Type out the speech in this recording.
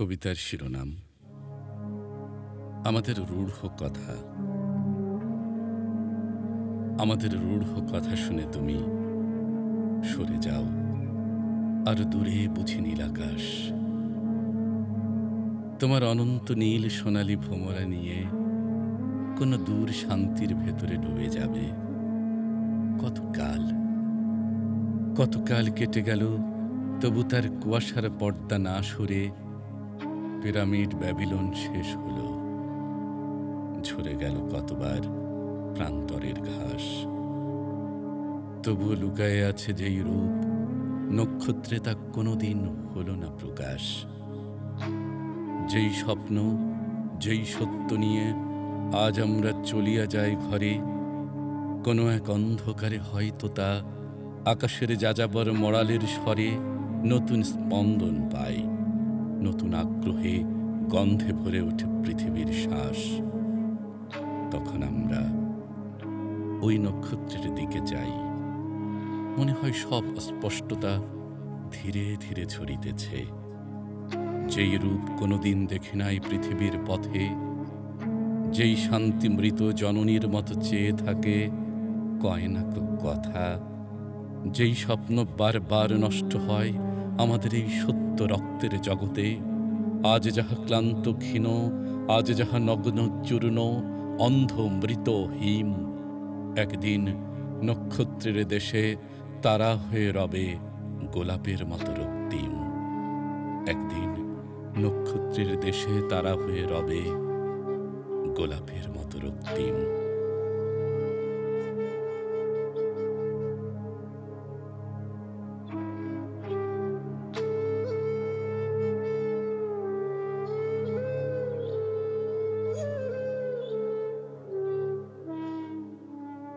কবিতার শিরোনাম। আমাদের রূঢ় কথা। আমাদের রূঢ় কথা শুনে তুমি সরে যাও। আর দূরে বুঝি নীল আকাশ। তোমার অনন্ত নীল সোনালী ভোমরা নিয়ে কোনো দূর শান্তির ভেতরে ডুবে যাবে। কতকাল কতকাল কেটে গেল, তবু তার কুয়াশার পর্দা না সরে পিরামিড ব্যাবিলন শেষ হলো। ঝরে গেল কতবার প্রান্তরের ঘাস। তবুও লুকায়ে আছে যেই রূপ, নক্ষত্রে তা কোনোদিন হলো না প্রকাশ। যেই স্বপ্ন, যেই সত্য নিয়ে আজ আমরা চলিয়া যাই ঘরে, কোনো এক অন্ধকারে হয়তো তা আকাশের যাযাবর মরালের স্বরে নতুন স্পন্দন পায়। নতুন আগ্রহে গন্ধে ভরে ওঠে পৃথিবীর শ্বাস। তখন আমরা ওই নক্ষত্রের দিকে যাই। মনে হয় সব অস্পষ্টতা ধীরে ধীরে ছড়িতেছে। যেই রূপ কোনোদিন দেখে নাই পৃথিবীর পথে, যেই শান্তি মৃত জননীর মতো চেয়ে থাকে, কয় কথা, যেই স্বপ্ন বারবার নষ্ট হয় আমাদের এই সত্য রক্তের জগতে, আজ যাহা ক্লান্ত ক্ষীণ, আজ যাহা নগ্ন চূর্ণ, অন্ধ মৃত হিম, একদিন নক্ষত্রের দেশে তারা হয়ে রবে গোলাপের মতো রক্তিম। একদিন নক্ষত্রের দেশে তারা হয়ে রবে গোলাপের মতো রক্তিম।